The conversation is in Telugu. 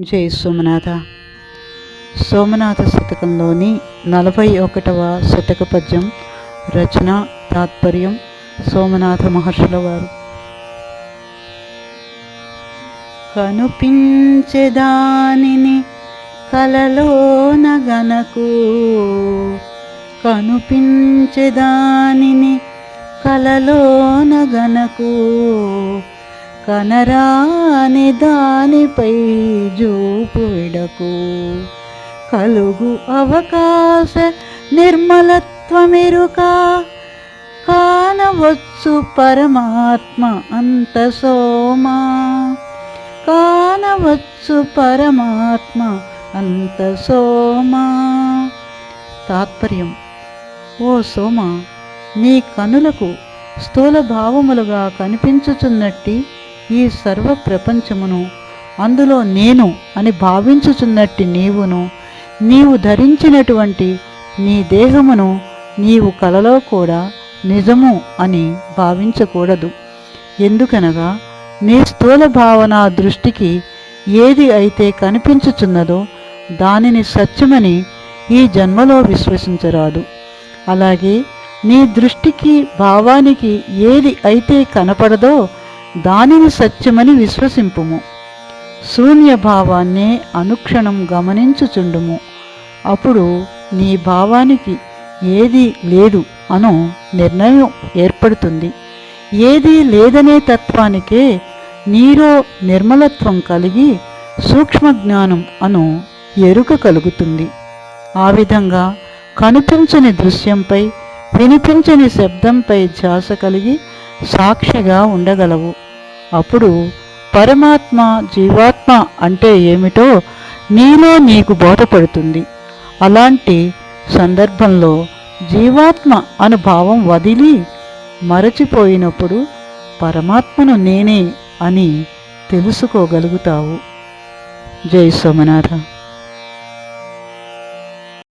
జై సోమనాథ సోమనాథ శతకంలోని నలభై ఒకటవ శతక పద్యం రచన తాత్పర్యం సోమనాథ మహర్షుల వారు. కనుపించేదానిని కలలోన గనకు కనుపించేదానిని కలలోన గనకు. కనరాని దానిపై జూపు విడకు. కలుగు అవకాశ నిర్మలత్వమిరుక. కానవచ్చు పరమాత్మ అంత సోమా. కానవచ్చు పరమాత్మ అంత సోమా. తాత్పర్యం. ఓ సోమ నీ కనులకు స్థూల భావములుగా కనిపించుచున్నట్టి ఈ సర్వ ప్రపంచమును అందులో నేను అని భావించుచున్నట్టి నీవును నీవు ధరించినటువంటి నీ దేహమును నీవు కలలో కూడా నిజము అని భావించకూడదు. ఎందుకనగా నీ స్థూల భావన దృష్టికి ఏది అయితే కనిపించుచున్నదో దానిని సత్యమని ఈ జన్మలో విశ్వసించరాదు. అలాగే నీ దృష్టికి భావానికి ఏది అయితే కనపడదో దానిని సత్యమని విశ్వసింపుము. శూన్య భావాన్నే అనుక్షణం గమనించుచుండుము. అప్పుడు నీ భావానికి ఏది లేదు అను నిర్ణయం ఏర్పడుతుంది. ఏది లేదనే తత్వానికే నీలో నిర్మలత్వం కలిగి సూక్ష్మ జ్ఞానం అను ఎరుక కలుగుతుంది. ఆ విధంగా కనిపించని దృశ్యంపై వినిపించని శబ్దంపై ధ్యాస కలిగి సాక్షిగా ఉండగలవు. అప్పుడు పరమాత్మ జీవాత్మ అంటే ఏమిటో నీలో నీకు బోధపడుతుంది. అలాంటి సందర్భంలో జీవాత్మ అనుభావం వదిలి మరచిపోయినప్పుడు పరమాత్మను నేనే అని తెలుసుకోగలుగుతావు. జై సోమనాథ